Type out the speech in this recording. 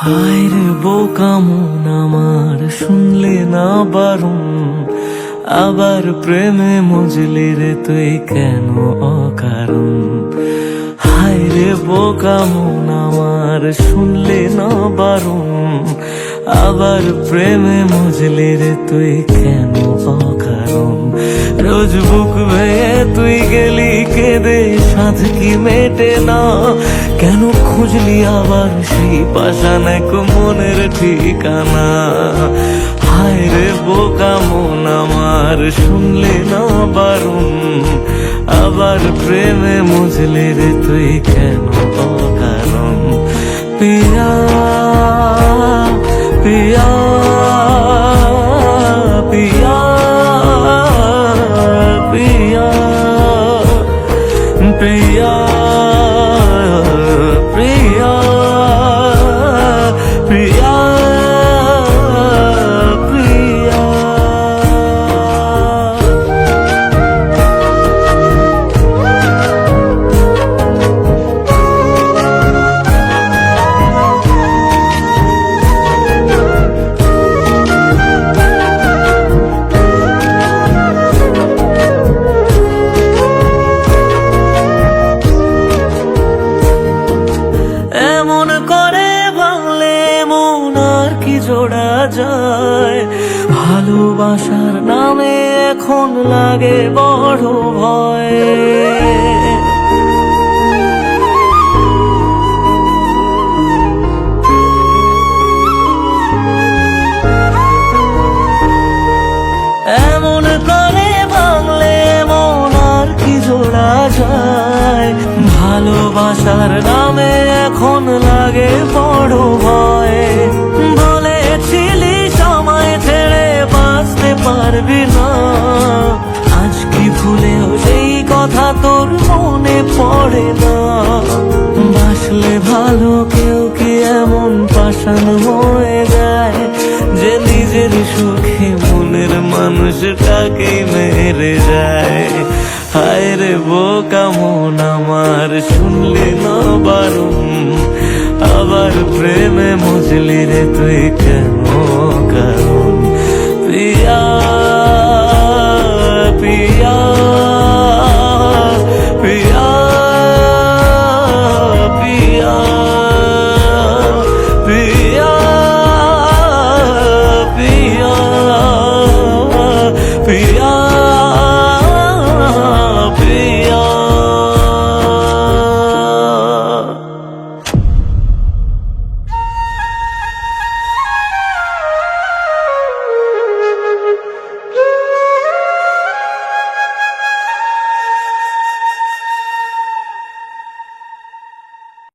আয়রে বউ কামন আমার, শুনলে না বারুন আবার প্রেমে মজলি রে তুই কেন অকারণ? হায়রে বউ কামন আমার, শুনলে না বারুন আবার প্রেমে মজলি রে তুই কেন অকারণ? রোজ বুক ভেয়ে তুই গেলি কেঁদে সাধ কি মেটে না। কেন খুঁজলি আবার সেই পাশান এক মনের ঠিকানা? হায় রে বোকা মন আমার, শুনলে না বারুন আবার প্রেমে মুজলে জোড়া যায়। ভালোবাসার নামে এখন লাগে বড় ভয়। এমন মন আর ভালোবাসার নামে এখন লাগে পড়ে না। বাসলে ভালো কেউ কি এমন পাষাণ হয়ে যায় যে নিজের সুখে মনের মানুষটাকে মেরে যায়? হায় রে বোকা মন আমার, শুনলি না বারণ আবার প্রেমে মজলি রে তুই প্রিয়া